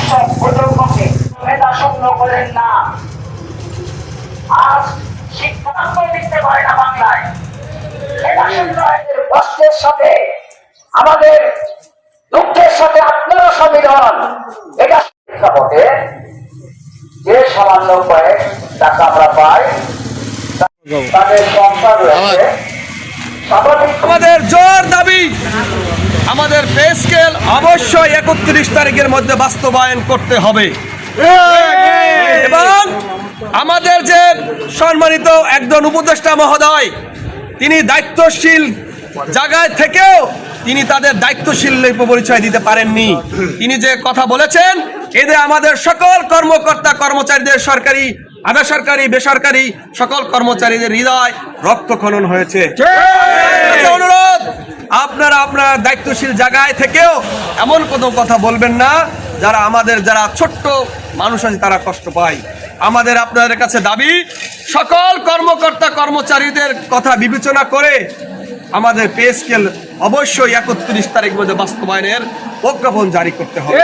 শিক্ষা আমাদের দুঃখের সাথে আপনারা সম্মিলন এটা প্রেক্ষাপটে যে সামান্য কয়েক টাকা আমরা পাই, তাদের সংসার রয়েছে স্বাভাবিক আমাদের জোর দাবি আমাদের পে স্কেল অবশ্যই একত্রিশ তারিখের মধ্যে বাস্তবায়ন করতে হবে। এবং আমাদের যে সম্মানিত একজন উপদেষ্টা মহোদয় তিনি দায়িত্বশীল জায়গায় থেকেও তিনি তাদের দায়িত্বশীল পরিচয় দিতে পারেননি। তিনি যে কথা বলেছেন এতে আমাদের সকল কর্মকর্তা কর্মচারীদের সরকারি আধা সরকারি বেসরকারি সকল কর্মচারীদের হৃদয় রক্তক্ষরণ হয়েছে। অনুরোধ দায়িত্বশীল জায়গায় থেকেও এমন কোনো কথা বলবেন না, যারা আমাদের যারা ছোট্ট মানুষ আছে তারা কষ্ট পায়। আমাদের আপনাদের কাছে দাবি, সকল কর্মকর্তা কর্মচারীদের কথা বিবেচনা করে আমাদের পে স্কেল অবশ্যই একত্রিশ তারিখ মধ্যে বাস্তবায়নের প্রজ্ঞাপন জারি করতে হবে।